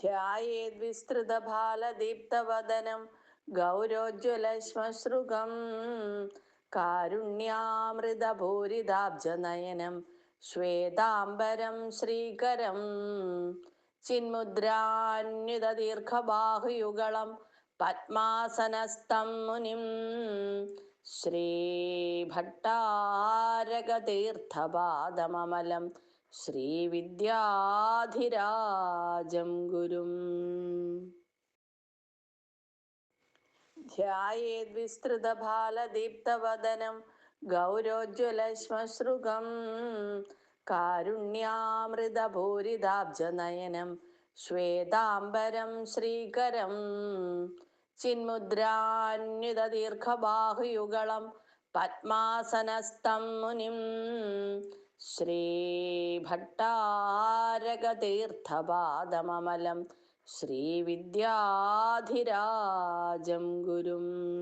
ധ്യായേദ്വിസ്തൃതഭാലദീപ്തവദനം ഗൗരോജ്വലശ്മശ്രുകം കാരുണ്യാമൃതഭൂരിതാബ്ജനയനം ശ്വേതാംബരം ശ്രീകരം ചിന്മുദ്രാന്യുതദീർഘബാഹുയുഗളം പത്മാസനസ്ഥം മുനിം ശ്രീഭട്ടാരകതീർത്ഥപാദമമലം ശ്രീവിദ്യാധിരാജം ഗുരും. ധ്യായേദ്വിസ്തൃതഭാലദീപ്തവദനം ഗൗരോജ്വലശ്മശ്രുകം കാരുണ്യാമൃതഭൂരിതാബ്ജനയനം ശ്വേതാംബരം ശ്രീകരം ചിന്മുദ്രാന്യുതദീർഘബാഹുയുഗളം പത്മാസനസ്ഥം മുനിം ശ്രീഭട്ടാരകതീർത്ഥപാദമമലം ശ്രീവിദ്യാധിരാജം ഗുരും.